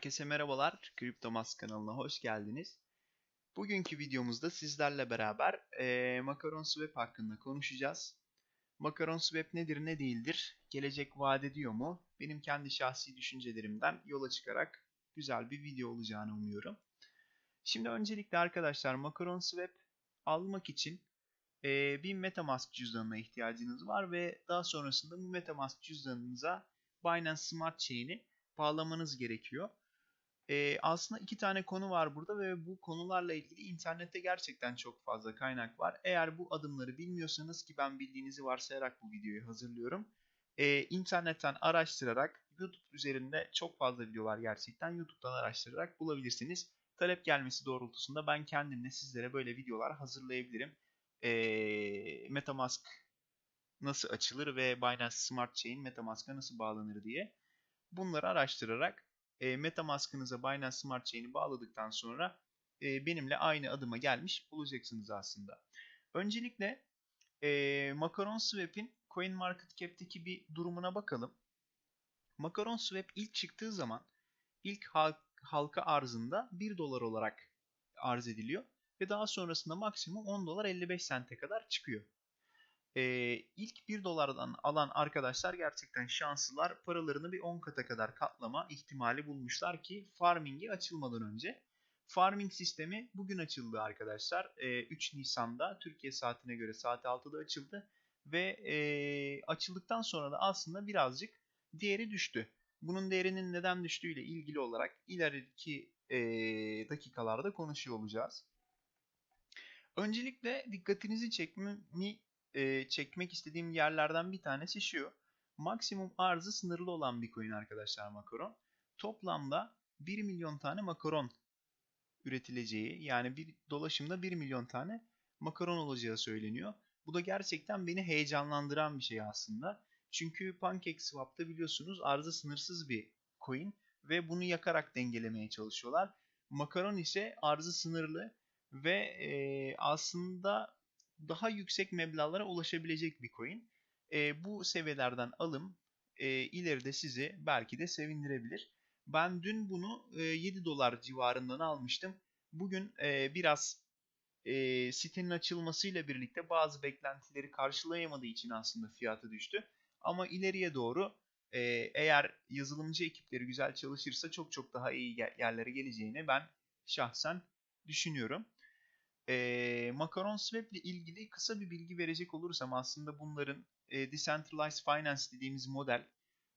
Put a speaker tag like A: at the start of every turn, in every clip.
A: Herkese merhabalar. CryptoMask kanalına hoş geldiniz. Bugünkü videomuzda sizlerle beraber e, Makaron Swap hakkında konuşacağız. Makaron Swap nedir ne değildir? Gelecek vaat ediyor mu? Benim kendi şahsi düşüncelerimden yola çıkarak güzel bir video olacağını umuyorum. Şimdi öncelikle arkadaşlar Makaron Swap almak için e, bir Metamask cüzdanına ihtiyacınız var ve daha sonrasında bu Metamask cüzdanınıza Binance Smart Chain'i bağlamanız gerekiyor. Ee, aslında iki tane konu var burada ve bu konularla ilgili internette gerçekten çok fazla kaynak var. Eğer bu adımları bilmiyorsanız ki ben bildiğinizi varsayarak bu videoyu hazırlıyorum. Ee, internetten araştırarak YouTube üzerinde çok fazla video var gerçekten. YouTube'dan araştırarak bulabilirsiniz. Talep gelmesi doğrultusunda ben kendimle sizlere böyle videolar hazırlayabilirim. Ee, Metamask nasıl açılır ve Binance Smart Chain Metamask'a nasıl bağlanır diye. Bunları araştırarak e, Metamask'ınıza Binance Smart Chain'i bağladıktan sonra e, benimle aynı adıma gelmiş olacaksınız aslında. Öncelikle e, Makaron Swap'in CoinMarketCap'teki bir durumuna bakalım. Makaron Swap ilk çıktığı zaman ilk halk, halka arzında 1 dolar olarak arz ediliyor ve daha sonrasında maksimum 10 dolar 55 sente kadar çıkıyor. Ee, ilk 1 dolardan alan arkadaşlar gerçekten şanslılar. Paralarını bir 10 kata kadar katlama ihtimali bulmuşlar ki farming'e açılmadan önce. Farming sistemi bugün açıldı arkadaşlar. Ee, 3 Nisan'da Türkiye saatine göre saat 6'da açıldı. Ve e, açıldıktan sonra da aslında birazcık değeri düştü. Bunun değerinin neden düştüğüyle ilgili olarak ileriki e, dakikalarda konuşuyor olacağız. Öncelikle dikkatinizi çekmemi e, çekmek istediğim yerlerden bir tanesi şu. Maksimum arzı sınırlı olan bir coin arkadaşlar makaron. Toplamda 1 milyon tane makaron üretileceği yani bir dolaşımda 1 milyon tane makaron olacağı söyleniyor. Bu da gerçekten beni heyecanlandıran bir şey aslında. Çünkü PancakeSwap'ta biliyorsunuz arzı sınırsız bir coin ve bunu yakarak dengelemeye çalışıyorlar. Makaron ise arzı sınırlı ve e, aslında daha yüksek meblağlara ulaşabilecek bir coin. E, bu seviyelerden alım e, ileride sizi belki de sevindirebilir. Ben dün bunu e, 7 dolar civarından almıştım. Bugün e, biraz e, sitenin açılmasıyla birlikte bazı beklentileri karşılayamadığı için aslında fiyatı düştü. Ama ileriye doğru e, eğer yazılımcı ekipleri güzel çalışırsa çok çok daha iyi yerlere geleceğini ben şahsen düşünüyorum. E, Makaron Swap ile ilgili kısa bir bilgi verecek olursam aslında bunların e, Decentralized Finance dediğimiz model,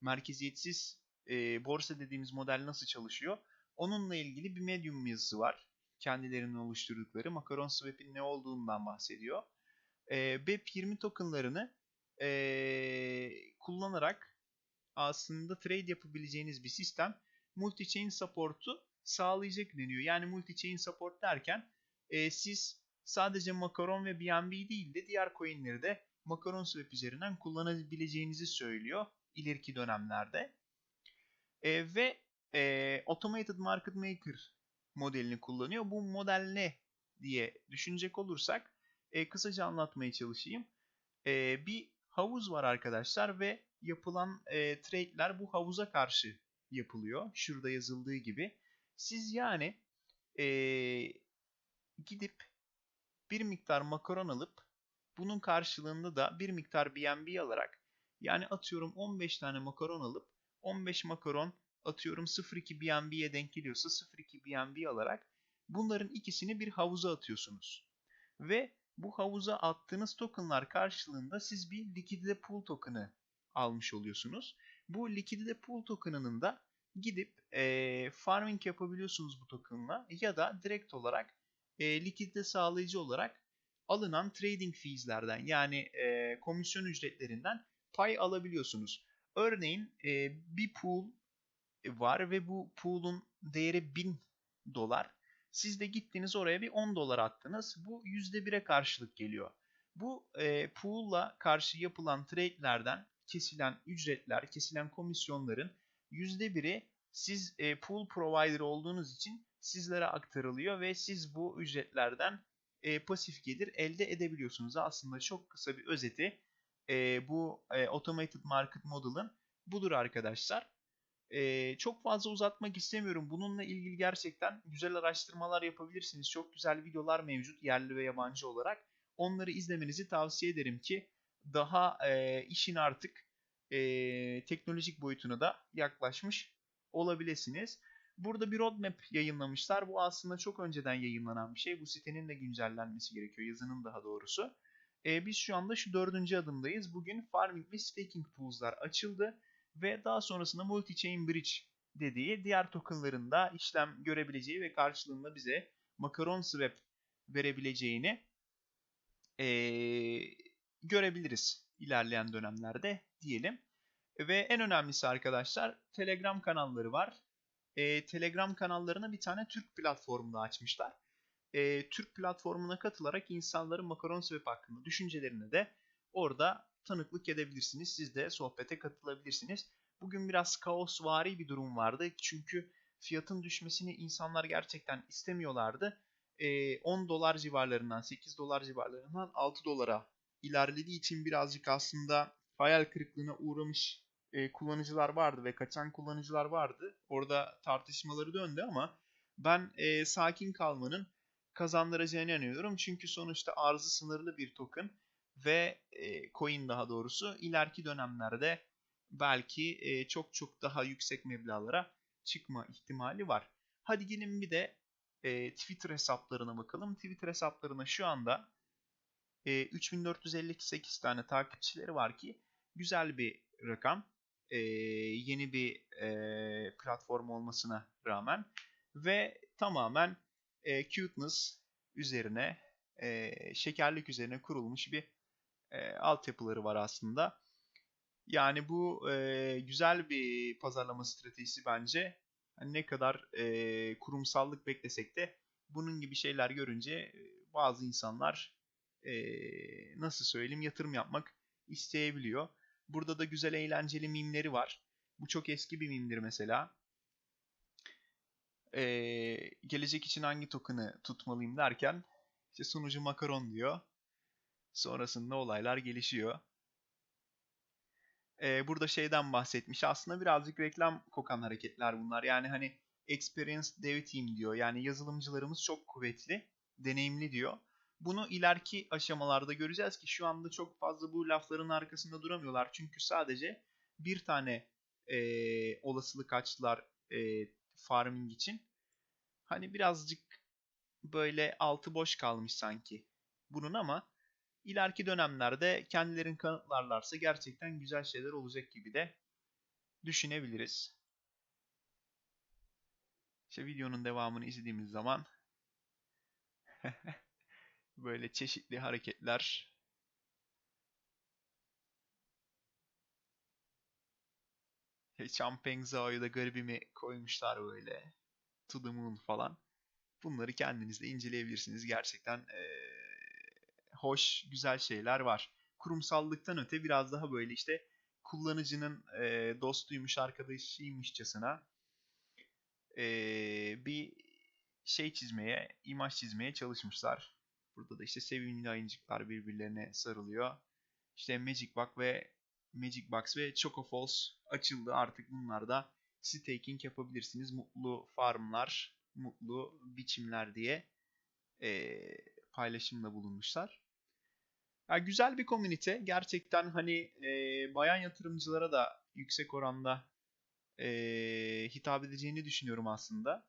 A: merkeziyetsiz e, borsa dediğimiz model nasıl çalışıyor? Onunla ilgili bir Medium yazısı var. Kendilerinin oluşturdukları Makaron Swap'in ne olduğundan bahsediyor. E, BEP20 tokenlarını e, kullanarak aslında trade yapabileceğiniz bir sistem multi-chain support'u sağlayacak deniyor. Yani multi-chain support derken e, siz sadece Makaron ve BNB değil de diğer coinleri de Makaron Swap üzerinden kullanabileceğinizi söylüyor ileriki dönemlerde. E, ve e, Automated Market Maker modelini kullanıyor. Bu model ne diye düşünecek olursak e, kısaca anlatmaya çalışayım. E, bir havuz var arkadaşlar ve yapılan e, trade'ler bu havuza karşı yapılıyor. Şurada yazıldığı gibi. Siz yani e, gidip bir miktar makaron alıp bunun karşılığında da bir miktar BNB alarak yani atıyorum 15 tane makaron alıp 15 makaron atıyorum 0.2 BNB'ye denk geliyorsa 0.2 BNB alarak bunların ikisini bir havuza atıyorsunuz. Ve bu havuza attığınız tokenlar karşılığında siz bir likidite pool token'ı almış oluyorsunuz. Bu likidite pool token'ının da gidip e, farming yapabiliyorsunuz bu token'la ya da direkt olarak e, likidite sağlayıcı olarak alınan trading fees'lerden yani e, komisyon ücretlerinden pay alabiliyorsunuz. Örneğin e, bir pool var ve bu pool'un değeri 1000 dolar. Siz de gittiniz oraya bir 10 dolar attınız. Bu %1'e karşılık geliyor. Bu e, pool'la karşı yapılan trade'lerden kesilen ücretler, kesilen komisyonların %1'i siz e, pool provider olduğunuz için sizlere aktarılıyor ve siz bu ücretlerden e, pasif gelir elde edebiliyorsunuz. Aslında çok kısa bir özeti e, bu e, Automated Market Model'ın budur arkadaşlar. Ee, çok fazla uzatmak istemiyorum. Bununla ilgili gerçekten güzel araştırmalar yapabilirsiniz. Çok güzel videolar mevcut yerli ve yabancı olarak. Onları izlemenizi tavsiye ederim ki daha e, işin artık e, teknolojik boyutuna da yaklaşmış olabilirsiniz. Burada bir roadmap yayınlamışlar. Bu aslında çok önceden yayınlanan bir şey. Bu sitenin de güncellenmesi gerekiyor. Yazının daha doğrusu. E, biz şu anda şu dördüncü adımdayız. Bugün farming ve staking pools'lar açıldı. Ve daha sonrasında multi-chain bridge dediği diğer tokenlarında işlem görebileceği ve karşılığında bize makaron swap verebileceğini e, görebiliriz ilerleyen dönemlerde diyelim. Ve en önemlisi arkadaşlar Telegram kanalları var. E, Telegram kanallarına bir tane Türk platformunda açmışlar. E, Türk platformuna katılarak insanların makaron swap hakkında düşüncelerini de orada tanıklık edebilirsiniz. Siz de sohbete katılabilirsiniz. Bugün biraz kaosvari bir durum vardı. Çünkü fiyatın düşmesini insanlar gerçekten istemiyorlardı. 10 dolar civarlarından 8 dolar civarlarından 6 dolara ilerlediği için birazcık aslında hayal kırıklığına uğramış kullanıcılar vardı ve kaçan kullanıcılar vardı. Orada tartışmaları döndü ama ben e, sakin kalmanın kazandıracağını inanıyorum. Çünkü sonuçta arzı sınırlı bir token ve e, coin daha doğrusu ileriki dönemlerde belki e, çok çok daha yüksek meblağlara çıkma ihtimali var. Hadi gelin bir de e, Twitter hesaplarına bakalım. Twitter hesaplarına şu anda e, 3458 tane takipçileri var ki güzel bir rakam. E, yeni bir e, platform olmasına rağmen ve tamamen e, cuteness üzerine e, şekerlik üzerine kurulmuş bir e, altyapıları var aslında. Yani bu e, güzel bir pazarlama stratejisi bence. Hani ne kadar e, kurumsallık beklesek de bunun gibi şeyler görünce bazı insanlar e, nasıl söyleyeyim yatırım yapmak isteyebiliyor. Burada da güzel eğlenceli mimleri var. Bu çok eski bir mimdir mesela. Ee, gelecek için hangi token'ı tutmalıyım derken işte sunucu makaron diyor. Sonrasında olaylar gelişiyor. Ee, burada şeyden bahsetmiş. Aslında birazcık reklam kokan hareketler bunlar. Yani hani experience dev team diyor. Yani yazılımcılarımız çok kuvvetli, deneyimli diyor. Bunu ileriki aşamalarda göreceğiz ki şu anda çok fazla bu lafların arkasında duramıyorlar. Çünkü sadece bir tane e, olasılık açtılar e, farming için. Hani birazcık böyle altı boş kalmış sanki bunun ama ileriki dönemlerde kendilerini kanıtlarlarsa gerçekten güzel şeyler olacak gibi de düşünebiliriz. İşte videonun devamını izlediğimiz zaman böyle çeşitli hareketler Champagne Zao'yu da garibimi koymuşlar böyle. To the Moon falan. Bunları kendiniz de inceleyebilirsiniz. Gerçekten ee, hoş, güzel şeyler var. Kurumsallıktan öte biraz daha böyle işte kullanıcının e, dostuymuş, arkadaşıymışçasına e, bir şey çizmeye, imaj çizmeye çalışmışlar. Burada da işte sevimli ayıncıklar birbirlerine sarılıyor. İşte Magic Box ve Magic Box ve Choco Falls açıldı. Artık bunlarda staking yapabilirsiniz. Mutlu farmlar, mutlu biçimler diye e, paylaşımda bulunmuşlar. Yani güzel bir komünite. Gerçekten hani e, bayan yatırımcılara da yüksek oranda e, hitap edeceğini düşünüyorum aslında.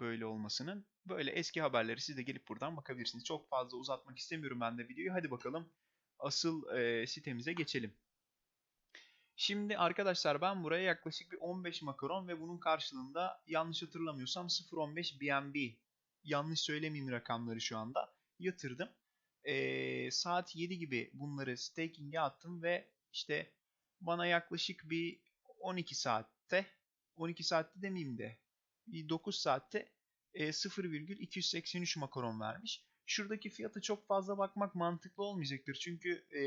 A: Böyle olmasının. Böyle eski haberleri siz de gelip buradan bakabilirsiniz. Çok fazla uzatmak istemiyorum ben de videoyu. Hadi bakalım asıl e, sitemize geçelim. Şimdi arkadaşlar ben buraya yaklaşık bir 15 makaron ve bunun karşılığında yanlış hatırlamıyorsam 0.15 BNB yanlış söylemeyeyim rakamları şu anda yatırdım. Ee, saat 7 gibi bunları staking'e attım ve işte bana yaklaşık bir 12 saatte 12 saatte demeyeyim de 9 saatte e, 0,283 makaron vermiş. Şuradaki fiyatı çok fazla bakmak mantıklı olmayacaktır. Çünkü e,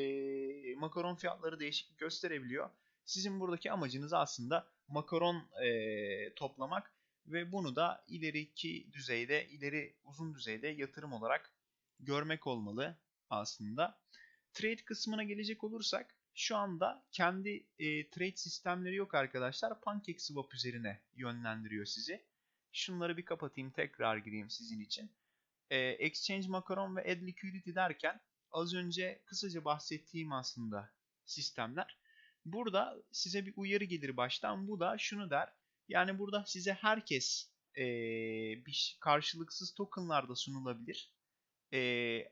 A: makaron fiyatları değişiklik gösterebiliyor. Sizin buradaki amacınız aslında makaron e, toplamak ve bunu da ileriki düzeyde, ileri uzun düzeyde yatırım olarak görmek olmalı aslında. Trade kısmına gelecek olursak şu anda kendi e, trade sistemleri yok arkadaşlar. PancakeSwap üzerine yönlendiriyor sizi. Şunları bir kapatayım tekrar gireyim sizin için. E, Exchange Macaron ve Add Liquidity derken az önce kısaca bahsettiğim aslında sistemler. Burada size bir uyarı gelir baştan. Bu da şunu der. Yani burada size herkes e, bir karşılıksız tokenlar da sunulabilir. E,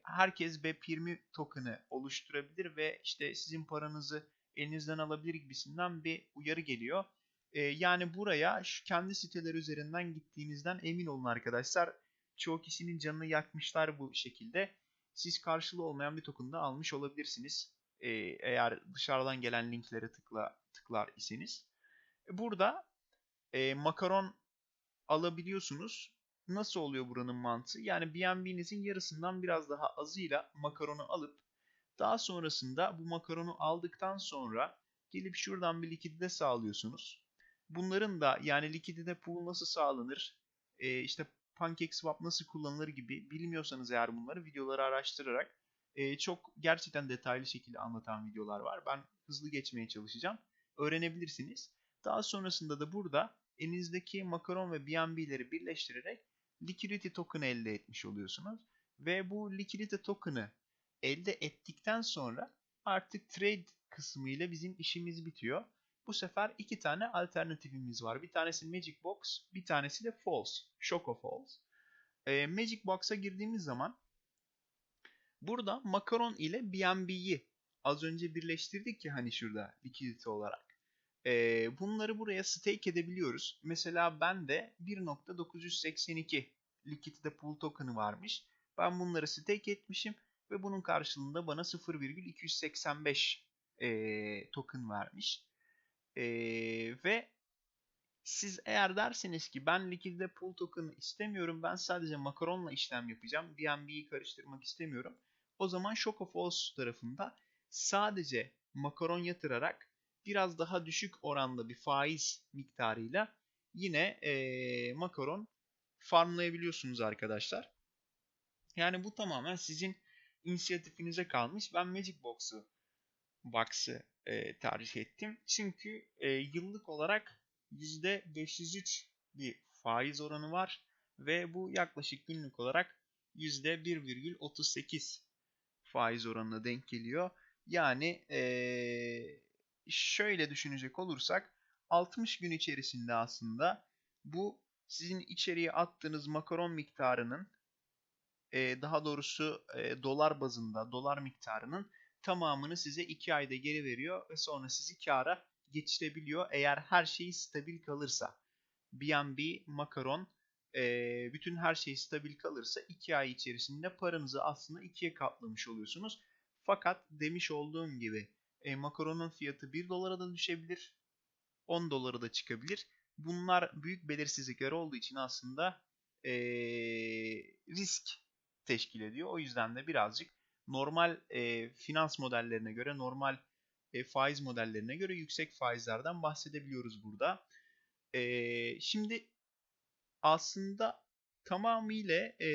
A: herkes BEP20 token'ı oluşturabilir ve işte sizin paranızı elinizden alabilir gibisinden bir uyarı geliyor. E, yani buraya şu kendi siteler üzerinden gittiğinizden emin olun arkadaşlar. Çoğu kişinin canını yakmışlar bu şekilde. Siz karşılığı olmayan bir token da almış olabilirsiniz. E, eğer dışarıdan gelen linklere tıkla tıklar iseniz. Burada e, makaron alabiliyorsunuz. Nasıl oluyor buranın mantığı? Yani BNB'nizin yarısından biraz daha azıyla makaronu alıp daha sonrasında bu makaronu aldıktan sonra gelip şuradan bir likidite sağlıyorsunuz. Bunların da yani likidite pool nasıl sağlanır, e, işte PancakeSwap nasıl kullanılır gibi bilmiyorsanız eğer bunları videoları araştırarak e, çok gerçekten detaylı şekilde anlatan videolar var. Ben hızlı geçmeye çalışacağım. Öğrenebilirsiniz. Daha sonrasında da burada elinizdeki makaron ve BNB'leri birleştirerek liquidity token elde etmiş oluyorsunuz. Ve bu liquidity token'ı elde ettikten sonra artık trade kısmı ile bizim işimiz bitiyor. Bu sefer iki tane alternatifimiz var. Bir tanesi Magic Box, bir tanesi de False, Choco False. E, Magic Box'a girdiğimiz zaman burada makaron ile BNB'yi az önce birleştirdik ki hani şurada likidite olarak. E, bunları buraya stake edebiliyoruz. Mesela ben de 1.982 Liquidity Pool token'ı varmış. Ben bunları stake etmişim ve bunun karşılığında bana 0,285 e, token vermiş. E, ve siz eğer derseniz ki ben Liquidity Pool token'ı istemiyorum, ben sadece makaronla işlem yapacağım, BNB'yi karıştırmak istemiyorum. O zaman Shock of Falls tarafında sadece makaron yatırarak biraz daha düşük oranda bir faiz miktarıyla yine e, makaron farmlayabiliyorsunuz arkadaşlar. Yani bu tamamen sizin inisiyatifinize kalmış. Ben Magic Box'u Box'ı e, tercih ettim. Çünkü e, yıllık olarak %503 bir faiz oranı var ve bu yaklaşık günlük olarak %1,38 faiz oranına denk geliyor. Yani e, şöyle düşünecek olursak 60 gün içerisinde aslında bu sizin içeriye attığınız makaron miktarının e, daha doğrusu e, dolar bazında dolar miktarının tamamını size 2 ayda geri veriyor ve sonra sizi kâra geçirebiliyor eğer her şey stabil kalırsa. BNB, makaron e, bütün her şey stabil kalırsa 2 ay içerisinde paranızı aslında 2'ye katlamış oluyorsunuz. Fakat demiş olduğum gibi e, makaronun fiyatı 1 dolara da düşebilir. 10 dolara da çıkabilir. Bunlar büyük belirsizlikler olduğu için aslında e, risk teşkil ediyor. O yüzden de birazcık normal e, finans modellerine göre, normal e, faiz modellerine göre yüksek faizlerden bahsedebiliyoruz burada. E, şimdi aslında tamamıyla e,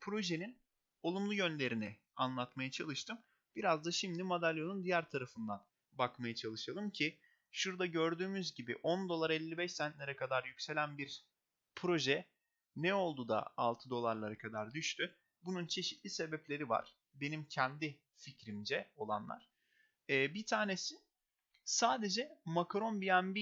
A: projenin olumlu yönlerini anlatmaya çalıştım. Biraz da şimdi madalyonun diğer tarafından bakmaya çalışalım ki şurada gördüğümüz gibi 10 dolar 55 centlere kadar yükselen bir proje ne oldu da 6 dolarlara kadar düştü? Bunun çeşitli sebepleri var. Benim kendi fikrimce olanlar. Ee, bir tanesi sadece Makaron BNB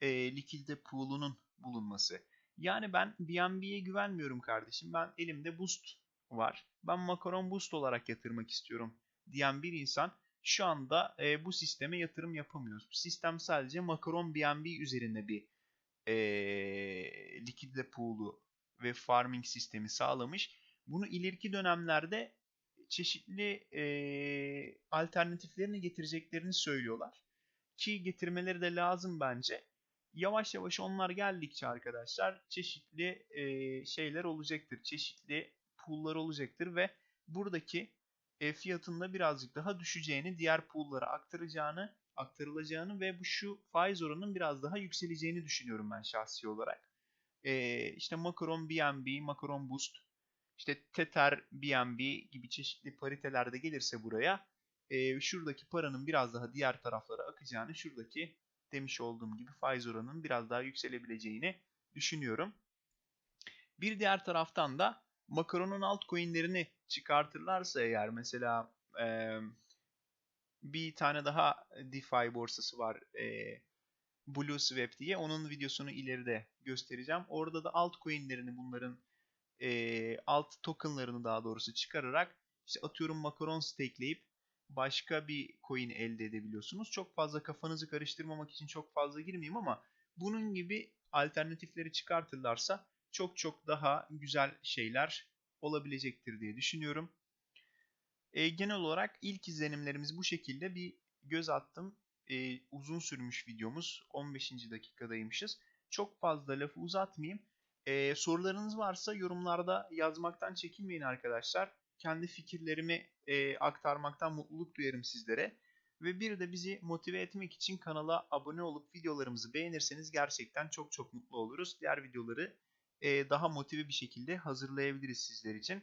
A: e, likidite pool'unun bulunması. Yani ben BNB'ye güvenmiyorum kardeşim. Ben elimde Boost var. Ben Makaron Boost olarak yatırmak istiyorum diyen bir insan şu anda e, bu sisteme yatırım yapamıyoruz. Sistem sadece Makaron BNB üzerine bir e, likidite pool'u ve farming sistemi sağlamış. Bunu ileriki dönemlerde çeşitli e, alternatiflerini getireceklerini söylüyorlar. Ki getirmeleri de lazım bence. Yavaş yavaş onlar geldikçe arkadaşlar çeşitli e, şeyler olacaktır. Çeşitli pool'lar olacaktır ve buradaki e, fiyatında birazcık daha düşeceğini, diğer pool'lara aktaracağını, aktarılacağını ve bu şu faiz oranının biraz daha yükseleceğini düşünüyorum ben şahsi olarak. E, işte Makaron BNB, Makaron Boost, işte Tether BNB gibi çeşitli paritelerde gelirse buraya e, şuradaki paranın biraz daha diğer taraflara akacağını, şuradaki demiş olduğum gibi faiz oranının biraz daha yükselebileceğini düşünüyorum. Bir diğer taraftan da Makaron'un altcoin'lerini çıkartırlarsa eğer mesela e, bir tane daha DeFi borsası var e, BlueSwap diye. Onun videosunu ileride göstereceğim. Orada da altcoin'lerini bunların e, alt tokenlarını daha doğrusu çıkararak işte atıyorum makaron stakeleyip başka bir coin elde edebiliyorsunuz. Çok fazla kafanızı karıştırmamak için çok fazla girmeyeyim ama bunun gibi alternatifleri çıkartırlarsa çok çok daha güzel şeyler olabilecektir diye düşünüyorum. E, genel olarak ilk izlenimlerimiz bu şekilde bir göz attım. E, uzun sürmüş videomuz 15. dakikadaymışız. Çok fazla lafı uzatmayayım. E, sorularınız varsa yorumlarda yazmaktan çekinmeyin arkadaşlar. Kendi fikirlerimi e, aktarmaktan mutluluk duyarım sizlere. Ve bir de bizi motive etmek için kanala abone olup videolarımızı beğenirseniz gerçekten çok çok mutlu oluruz. Diğer videoları e, daha motive bir şekilde hazırlayabiliriz sizler için.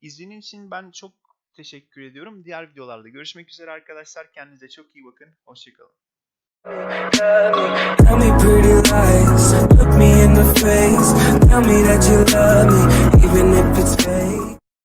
A: İzlediğiniz için ben çok teşekkür ediyorum. Diğer videolarda görüşmek üzere arkadaşlar. Kendinize çok iyi bakın. Hoşçakalın.
B: Face. Tell me that you love me, even if it's fake.